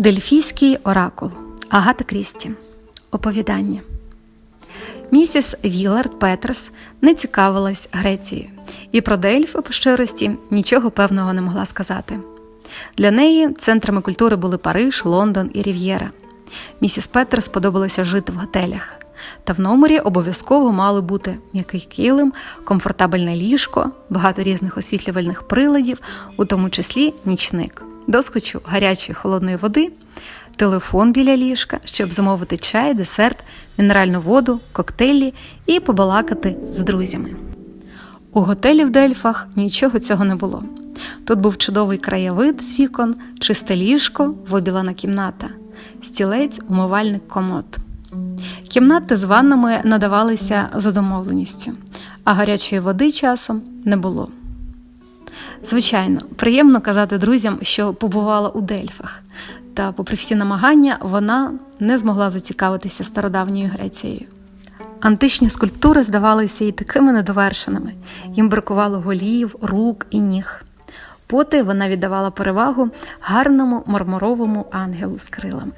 Дельфійський оракул Агата Крісті. Оповідання. Місіс Вілард Петерс не цікавилась Грецією, і про Дельфи по щирості нічого певного не могла сказати. Для неї центрами культури були Париж, Лондон і Рів'єра. Місіс Петерс сподобалося жити в готелях. Та в номері обов'язково мали бути м'який килим, комфортабельне ліжко, багато різних освітлювальних приладів, у тому числі нічник, доскочу гарячої холодної води, телефон біля ліжка, щоб замовити чай, десерт, мінеральну воду, коктейлі і побалакати з друзями. У готелі в Дельфах нічого цього не було. Тут був чудовий краєвид з вікон, чисте ліжко, вибілана кімната, стілець, умивальник комод. Кімнати з ваннами надавалися за домовленістю, а гарячої води часом не було. Звичайно, приємно казати друзям, що побувала у Дельфах, та, попри всі намагання, вона не змогла зацікавитися стародавньою Грецією. Античні скульптури здавалися їй такими недовершеними, їм бракувало голів, рук і ніг. Поти вона віддавала перевагу гарному мармуровому ангелу з крилами,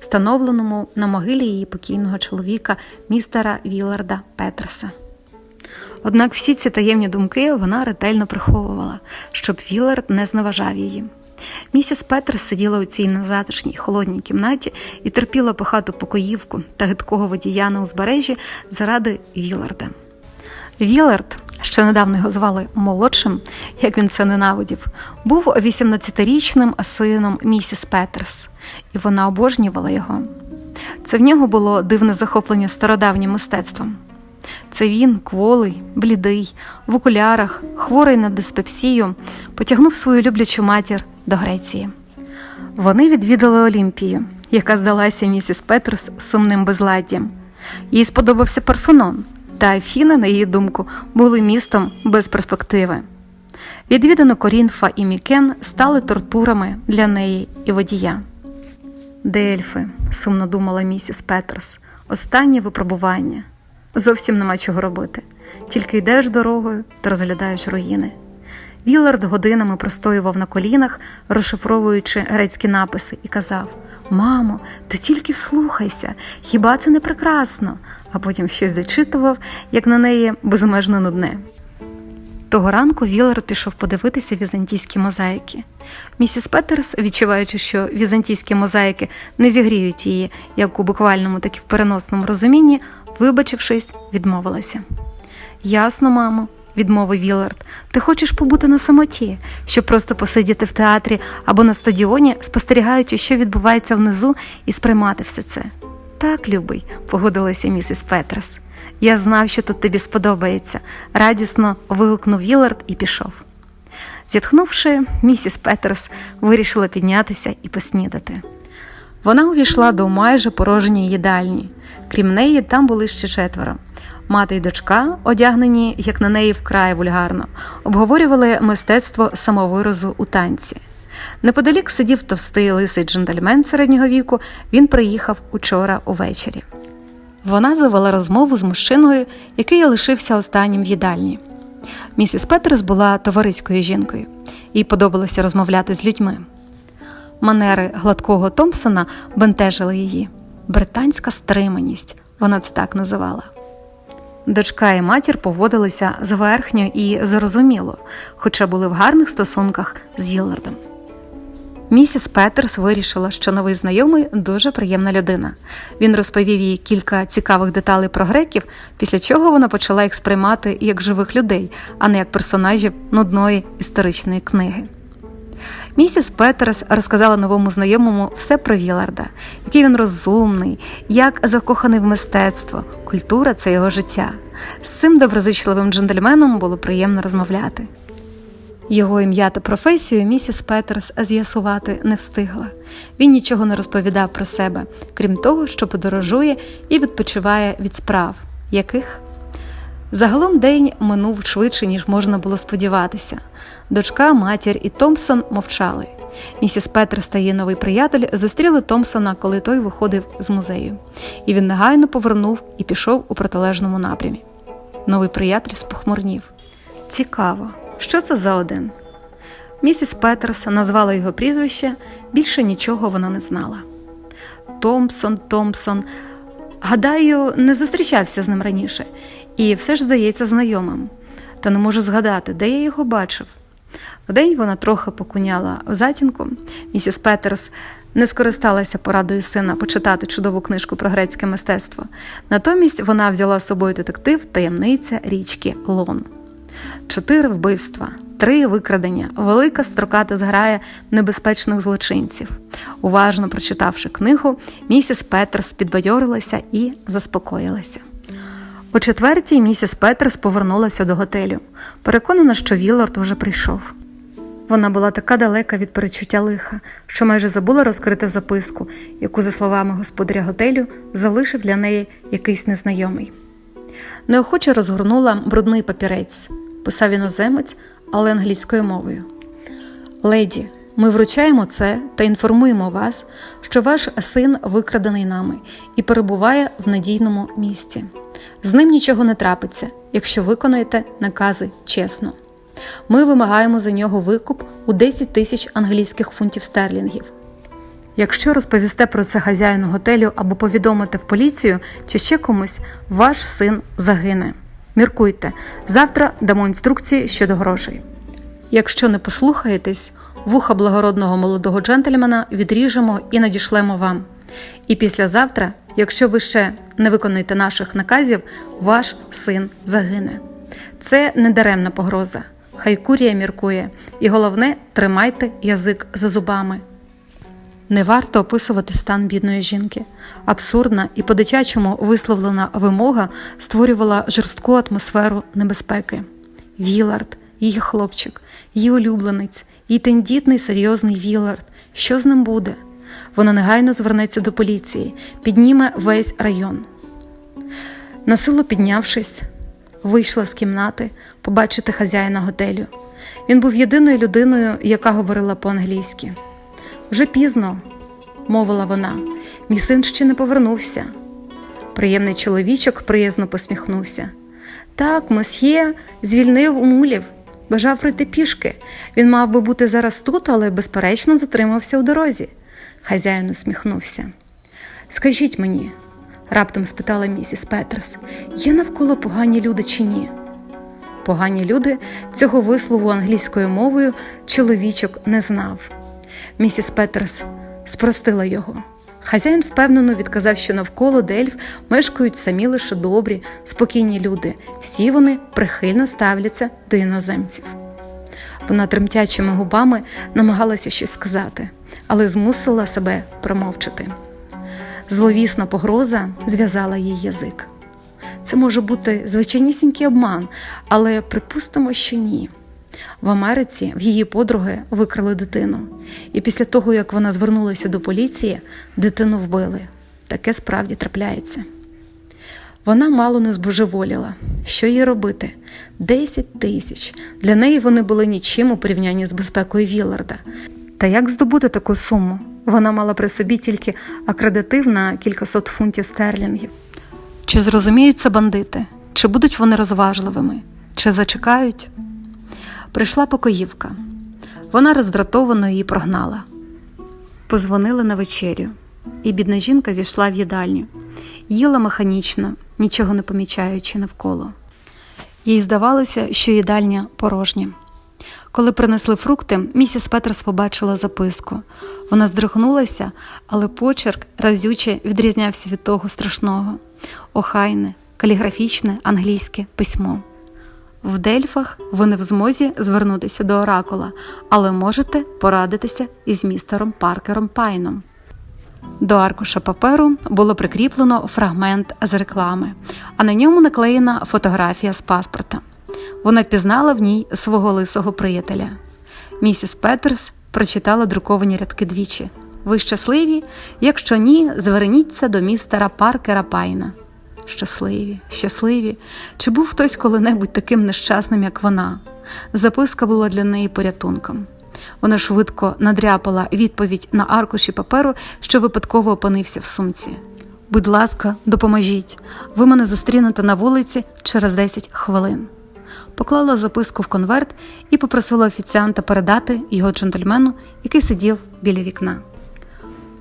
встановленому на могилі її покійного чоловіка містера Віларда Петерса. Однак всі ці таємні думки вона ретельно приховувала, щоб Вілард не зневажав її. Місіс Петерс сиділа у цій незатишній холодній кімнаті і терпіла пихату покоївку та гидкого водія на узбережжі заради Віларда. Вілард, що недавно його звали молодшим, як він це ненавидів, був 18-річним сином місіс Петерс, і вона обожнювала його. Це в нього було дивне захоплення стародавнім мистецтвом. Це він, кволий, блідий, в окулярах, хворий на диспепсію, потягнув свою люблячу матір до Греції. Вони відвідали Олімпію, яка здалася місіс Петрус сумним безладдям. Їй сподобався Парфенон, та Афіни, на її думку, були містом без перспективи. Відвідано Корінфа і Мікен стали тортурами для неї і водія. Дельфи, сумно думала місіс Петерс, останнє випробування. Зовсім нема чого робити. Тільки йдеш дорогою та розглядаєш руїни. Вілард годинами простоював на колінах, розшифровуючи грецькі написи, і казав: Мамо, ти тільки вслухайся, хіба це не прекрасно? А потім щось зачитував, як на неї безмежно нудне. Того ранку Вілард пішов подивитися візантійські мозаїки. Місіс Петерс, відчуваючи, що візантійські мозаїки не зігріють її як у буквальному, так і в переносному розумінні, вибачившись, відмовилася. Ясно, мамо, відмовив Вілард, ти хочеш побути на самоті, щоб просто посидіти в театрі або на стадіоні, спостерігаючи, що відбувається внизу, і сприймати все це. Так, любий, погодилася місіс Петерс. Я знав, що тут тобі сподобається, радісно вигукнув Вілард і пішов. Зітхнувши, місіс Петерс вирішила піднятися і поснідати. Вона увійшла до майже порожньої їдальні. Крім неї, там були ще четверо. Мати й дочка, одягнені, як на неї вкрай вульгарно, обговорювали мистецтво самовиразу у танці. Неподалік сидів товстий лисий джентльмен середнього віку, він приїхав учора увечері. Вона завела розмову з мужчиною, який лишився останнім в їдальні. Місіс Петерс була товариською жінкою, їй подобалося розмовляти з людьми. Манери гладкого Томпсона бентежили її. Британська стриманість, вона це так називала. Дочка і матір поводилися зверхньо і зрозуміло, хоча були в гарних стосунках з Віллардом. Місіс Петерс вирішила, що новий знайомий дуже приємна людина. Він розповів їй кілька цікавих деталей про греків, після чого вона почала їх сприймати як живих людей, а не як персонажів нудної історичної книги. Місіс Петерс розказала новому знайомому все про Віларда, який він розумний, як закоханий в мистецтво, культура це його життя. З цим доброзичливим джентльменом було приємно розмовляти. Його ім'я та професію місіс Петерс з'ясувати не встигла. Він нічого не розповідав про себе, крім того, що подорожує і відпочиває від справ, яких загалом день минув швидше, ніж можна було сподіватися. Дочка, матір і Томпсон мовчали. Місіс Петерс та її новий приятель зустріли Томпсона, коли той виходив з музею, і він негайно повернув і пішов у протилежному напрямі. Новий приятель спохмурнів. Цікаво, що це за один? Місіс Петерс назвала його прізвище, більше нічого вона не знала. Томпсон, Томпсон. Гадаю, не зустрічався з ним раніше, і все ж здається знайомим. Та не можу згадати, де я його бачив. Вдень вона трохи покуняла в затінку. Місіс Петерс не скористалася порадою сина почитати чудову книжку про грецьке мистецтво. Натомість вона взяла з собою детектив таємниця річки Лон. Чотири вбивства, три викрадення, велика строката зграя небезпечних злочинців. Уважно прочитавши книгу, місіс Петерс підбадьорилася і заспокоїлася. О четвертій місіс Петерс повернулася до готелю, переконана, що Віллард вже прийшов. Вона була така далека від перечуття лиха, що майже забула розкрити записку, яку, за словами господаря готелю, залишив для неї якийсь незнайомий. Неохоче розгорнула брудний папірець, писав іноземець, але англійською мовою. Леді, ми вручаємо це та інформуємо вас, що ваш син викрадений нами і перебуває в надійному місці. З ним нічого не трапиться, якщо виконаєте накази чесно. Ми вимагаємо за нього викуп у 10 тисяч англійських фунтів стерлінгів. Якщо розповісте про це хазяїну готелю або повідомите в поліцію чи ще комусь, ваш син загине. Міркуйте, завтра дамо інструкції щодо грошей. Якщо не послухаєтесь, вуха благородного молодого джентльмена відріжемо і надішлемо вам. І післязавтра, якщо ви ще не виконаєте наших наказів, ваш син загине. Це не даремна погроза. Хай курія міркує, і головне, тримайте язик за зубами. Не варто описувати стан бідної жінки. Абсурдна і по-дитячому висловлена вимога створювала жорстку атмосферу небезпеки. Вілард, її хлопчик, її улюбленець, її тендітний серйозний Вілард. Що з ним буде? Вона негайно звернеться до поліції, підніме весь район. Насилу піднявшись, вийшла з кімнати побачити хазяїна готелю. Він був єдиною людиною, яка говорила по-англійськи. Вже пізно, мовила вона, мій син ще не повернувся. Приємний чоловічок приязно посміхнувся. Так, мосьє звільнив умулів, бажав пройти пішки. Він мав би бути зараз тут, але безперечно затримався у дорозі. Хазяїн усміхнувся. Скажіть мені, раптом спитала місіс Петерс, є навколо погані люди чи ні? Погані люди цього вислову англійською мовою чоловічок не знав. Місіс Петерс спростила його. Хазяїн впевнено відказав, що навколо Дельф мешкають самі лише добрі, спокійні люди. Всі вони прихильно ставляться до іноземців. Вона тремтячими губами намагалася щось сказати, але змусила себе промовчати. Зловісна погроза зв'язала їй язик. Це може бути звичайнісінький обман, але припустимо, що ні. В Америці в її подруги викрали дитину, і після того, як вона звернулася до поліції, дитину вбили. Таке справді трапляється. Вона мало не збожеволіла. Що їй робити? Десять тисяч. Для неї вони були нічим у порівнянні з безпекою Вілларда. Та як здобути таку суму? Вона мала при собі тільки акредитив на кількасот фунтів стерлінгів. Чи зрозуміють це бандити? Чи будуть вони розважливими? Чи зачекають? Прийшла покоївка. Вона роздратовано її прогнала. Позвонили на вечерю, і бідна жінка зійшла в їдальню. Їла механічно, нічого не помічаючи навколо. Їй здавалося, що їдальня порожня. Коли принесли фрукти, місіс Петерс побачила записку. Вона здригнулася, але почерк разюче відрізнявся від того страшного охайне, каліграфічне англійське письмо. В Дельфах ви не в змозі звернутися до оракула, але можете порадитися із містером Паркером Пайном. До аркуша паперу було прикріплено фрагмент з реклами, а на ньому наклеєна фотографія з паспорта. Вона впізнала в ній свого лисого приятеля. Місіс Петерс прочитала друковані рядки двічі. Ви щасливі? Якщо ні, зверніться до містера Паркера Пайна. Щасливі, щасливі. Чи був хтось коли-небудь таким нещасним, як вона? Записка була для неї порятунком. Вона швидко надряпала відповідь на аркуші паперу, що випадково опинився в сумці. Будь ласка, допоможіть. Ви мене зустрінете на вулиці через 10 хвилин. Поклала записку в конверт і попросила офіціанта передати його джентльмену, який сидів біля вікна.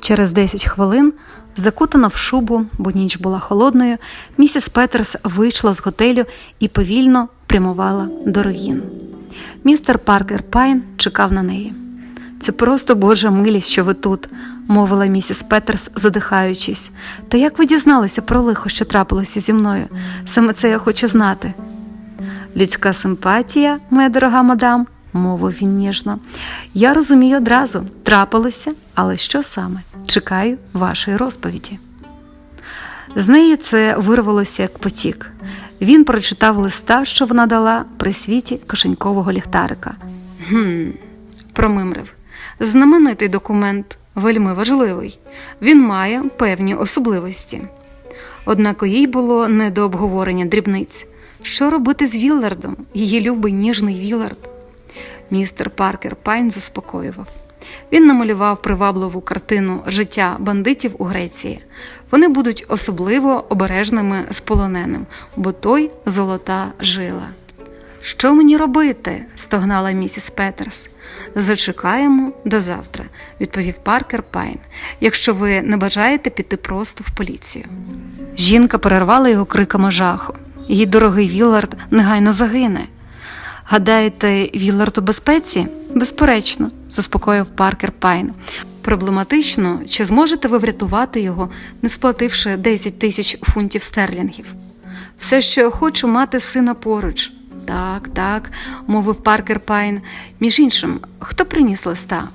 Через 10 хвилин, закутана в шубу, бо ніч була холодною, місіс Петерс вийшла з готелю і повільно прямувала до руїн. Містер Паркер Пайн чекав на неї. Це просто Божа милість, що ви тут, мовила місіс Петерс, задихаючись. Та як ви дізналися про лихо, що трапилося зі мною? Саме це я хочу знати. Людська симпатія, моя дорога мадам, мовив він ніжно. Я розумію одразу, трапилося, але що саме? Чекаю вашої розповіді. З неї це вирвалося як потік. Він прочитав листа, що вона дала при світі кишенькового ліхтарика. Гм, промимрив. Знаменитий документ, вельми важливий. Він має певні особливості. Однак їй було не до обговорення дрібниць. Що робити з Віллардом, її любий ніжний Віллард? Містер Паркер Пайн заспокоював. Він намалював привабливу картину життя бандитів у Греції. Вони будуть особливо обережними з полоненим, бо той золота жила. Що мені робити? стогнала місіс Петерс. Зачекаємо до завтра, відповів Паркер Пайн, якщо ви не бажаєте піти просто в поліцію. Жінка перервала його криками жаху. Її дорогий Віллард негайно загине. Гадаєте, Віллард у безпеці? Безперечно, заспокоїв Паркер Пайн. Проблематично, чи зможете ви врятувати його, не сплативши 10 тисяч фунтів стерлінгів? Все, що я хочу мати сина поруч. Так, так, мовив Паркер Пайн. Між іншим, хто приніс листа?